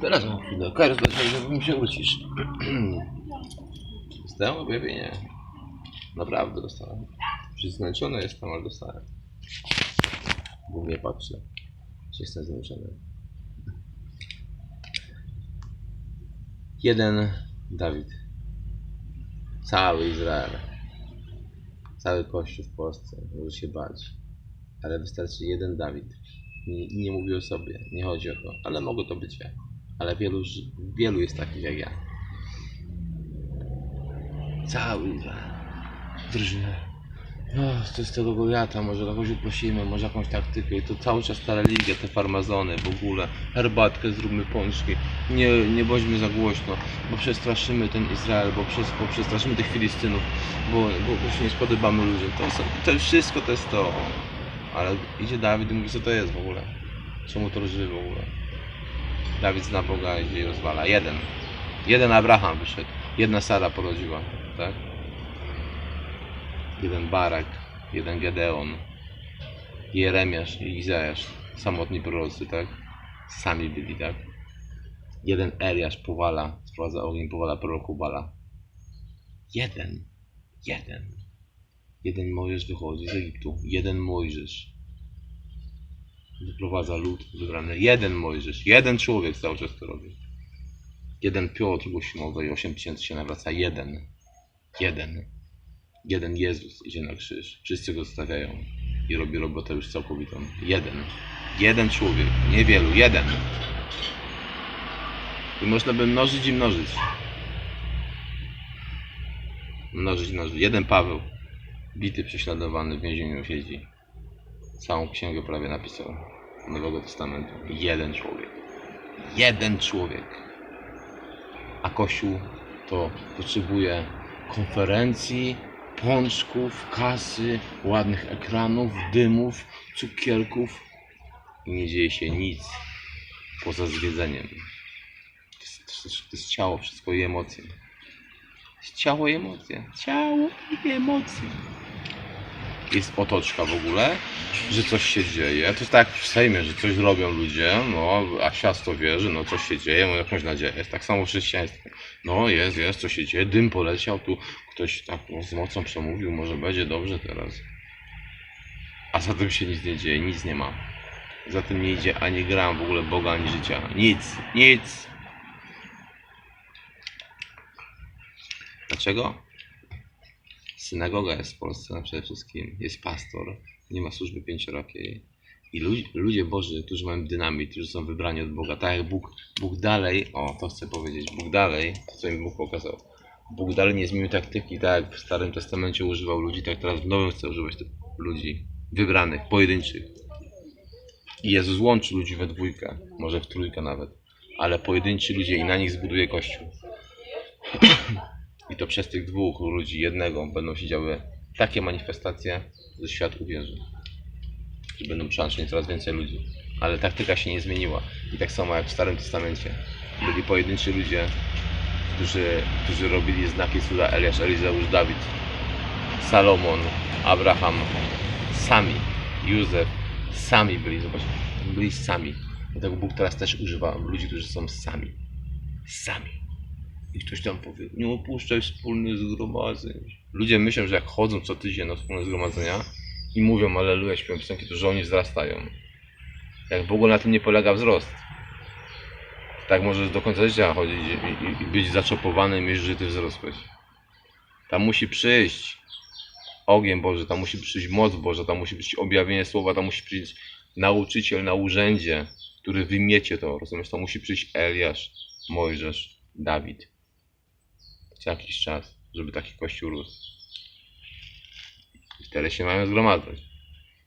Teraz mam chwilę. Kairos dlaczego żeby mi się wrócisz. Dostałem objawienie. Naprawdę dostałem. Przecież zmęczony jestem, ale dostałem. Bo nie patrzę. Czy jestem zmęczony. Jeden Dawid. Cały Izrael. Cały Kościół w Polsce może się bać. Ale wystarczy jeden Dawid. Nie, nie o sobie, nie chodzi o to, ale mogę to być ja. Ale wielu, wielu jest takich jak ja. Cały Izrael. Drży. O, to z tego Goliata, może kogoś uprosimy, może jakąś taktykę i to cały czas ta religia, te farmazony w ogóle, herbatkę zróbmy pączki, nie, nie bądźmy za głośno, bo przestraszymy ten Izrael, bo, przez, bo przestraszymy tych Filistynów, bo, bo, się nie spodobamy ludziom. To, to wszystko to jest to. Ale idzie Dawid i mówi, co to jest w ogóle? Czemu to drży w ogóle? Dawid zna Boga i i rozwala. Jeden. Jeden Abraham wyszedł. Jedna Sara porodziła, tak? Jeden Barak, jeden Gedeon, Jeremiasz i Izajasz, samotni prorocy, tak? Sami byli, tak? Jeden Eliasz powala, sprowadza ogień, powala proroku Bala. Jeden. Jeden. Jeden Mojżesz wychodzi z Egiptu. Jeden Mojżesz. Wyprowadza lud wybrany. Jeden Mojżesz. Jeden człowiek cały czas to robi. Jeden Piotr Gosimowy i 8 tysięcy się nawraca. Jeden. Jeden. Jeden Jezus idzie na krzyż. Wszyscy go stawiają. I robi robotę już całkowitą. Jeden. Jeden człowiek. Niewielu. Jeden. I można by mnożyć i mnożyć. Mnożyć, mnożyć. Jeden Paweł. Bity, prześladowany, w więzieniu siedzi. Całą księgę prawie napisał Nowego Testamentu. Jeden człowiek. Jeden człowiek. A Kościół to potrzebuje konferencji, pączków, kasy, ładnych ekranów, dymów, cukierków i nie dzieje się nic poza zwiedzeniem. To jest, to jest, to jest ciało, wszystko i emocje. Ciało i emocje. Ciało i emocje. Jest otoczka w ogóle, że coś się dzieje. To jest tak jak w Sejmie, że coś robią ludzie, no, a świat w to wierzy, no coś się dzieje, ma jakąś nadzieję. Jest tak samo w chrześcijaństwie. No jest, jest, coś się dzieje, dym poleciał, tu ktoś tak no, z mocą przemówił, może będzie dobrze teraz. A za tym się nic nie dzieje, nic nie ma. Za tym nie idzie ani gram w ogóle Boga, ani życia. Nic, nic. Dlaczego? Synagoga jest w Polsce przede wszystkim. Jest pastor, nie ma służby pięciorakiej. I lu- ludzie Boży, którzy mają dynamit, którzy są wybrani od Boga, tak jak Bóg, Bóg dalej, o to chcę powiedzieć, Bóg dalej, to co mi Bóg pokazał, Bóg dalej nie zmienił taktyki, tak jak w Starym Testamencie używał ludzi, tak teraz w Nowym chce używać ludzi wybranych, pojedynczych. I Jezus łączy ludzi we dwójkę, może w trójkę nawet, ale pojedynczy ludzie i na nich zbuduje Kościół. I to przez tych dwóch ludzi, jednego, będą się działy takie manifestacje, że świat uwierzy. Że będą przełączeni coraz więcej ludzi. Ale taktyka się nie zmieniła. I tak samo jak w Starym Testamencie. Byli pojedynczy ludzie, którzy, którzy robili znaki cuda Eliasz, Elizeusz, Dawid, Salomon, Abraham, sami, Józef, sami byli, zobaczcie, byli sami. Dlatego Bóg teraz też używa ludzi, którzy są sami. Sami. I ktoś tam powie, nie opuszczaj wspólnych zgromadzeń. Ludzie myślą, że jak chodzą co tydzień na wspólne zgromadzenia i mówią Aleluja, śpią piosenki, to że oni wzrastają. Jak w ogóle na tym nie polega wzrost. Tak możesz do końca życia chodzić i, i, być zaczopowany myślisz, że ty wzrosłeś. Tam musi przyjść ogień Boży, tam musi przyjść moc Boża, tam musi być objawienie słowa, tam musi przyjść nauczyciel na urzędzie, który wymiecie to, rozumiesz? To musi przyjść Eliasz, Mojżesz, Dawid. Co jakiś czas, żeby taki kościół rósł. I wtedy się mają zgromadzać.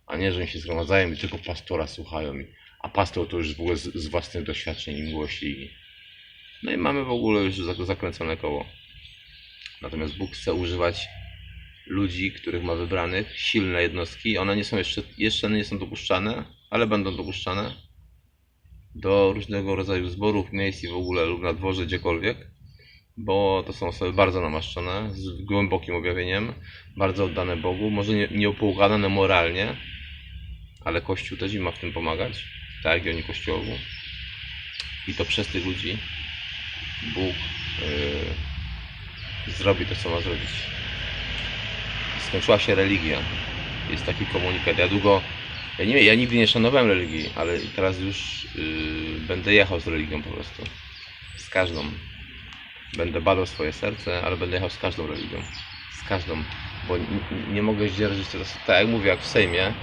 A nie, że oni się zgromadzają i tylko pastora słuchają. A pastor to już w ogóle z, z własnych doświadczeń im głosi. No i mamy w ogóle już zak- zakręcone koło. Natomiast Bóg chce używać ludzi, których ma wybranych, silne jednostki. One nie są jeszcze, jeszcze nie są dopuszczane, ale będą dopuszczane do różnego rodzaju zborów, miejsc i w ogóle lub na dworze, gdziekolwiek, bo to są osoby bardzo namaszczone, z głębokim objawieniem, bardzo oddane Bogu, może nie, moralnie, ale Kościół też im ma w tym pomagać, tak jak i oni Kościołowi. I to przez tych ludzi Bóg yy, zrobi to, co ma zrobić. Skończyła się religia. Jest taki komunikat. Ja długo. Ja, nie, ja nigdy nie szanowałem religii, ale teraz już yy, będę jechał z religią po prostu. Z każdą. Będę badał swoje serce, ale będę jechał z każdą religią. Z każdą. Bo nie, nie mogę zdzierżyć teraz. Tak jak mówię, jak w Sejmie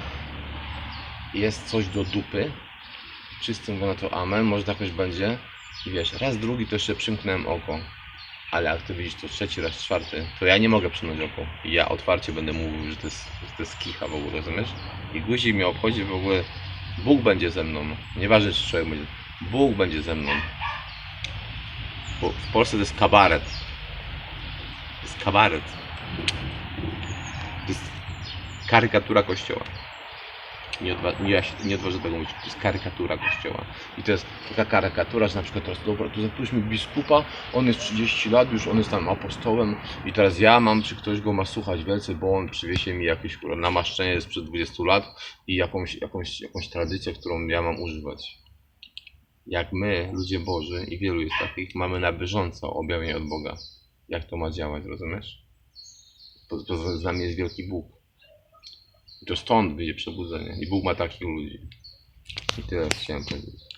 jest coś do dupy. Wszyscy mówią na to amen, może jakoś będzie. I wiesz, raz, drugi to jeszcze przymknąłem oko. Ale jak ty widzisz to trzeci raz, czwarty, to ja nie mogę przymknąć oko. I ja otwarcie będę mówił, że to jest, że to jest kicha w ogóle, rozumiesz? I guzik mnie obchodzi w ogóle. Bóg będzie ze mną. Nieważne czy człowiek będzie. Bóg będzie ze mną. W Polsce to jest kabaret. To jest kabaret. To jest karykatura kościoła. Nie, odwa- nie, ja się- nie odważę tego mówić, to jest karykatura kościoła. I to jest taka karykatura, że na przykład teraz, dobra, tu zaprosimy biskupa, on jest 30 lat już, on jest tam apostołem i teraz ja mam, czy ktoś go ma słuchać wielce, bo on przywiezie mi jakieś namaszczenie sprzed 20 lat i jakąś, jakąś, jakąś tradycję, którą ja mam używać. Jak my, ludzie Boży, i wielu jest takich, mamy na bieżąco objawienie od Boga. Jak to ma działać, rozumiesz? To, to z nami jest wielki Bóg. I to stąd będzie przebudzenie. I Bóg ma takich ludzi. I tyle chciałem powiedzieć.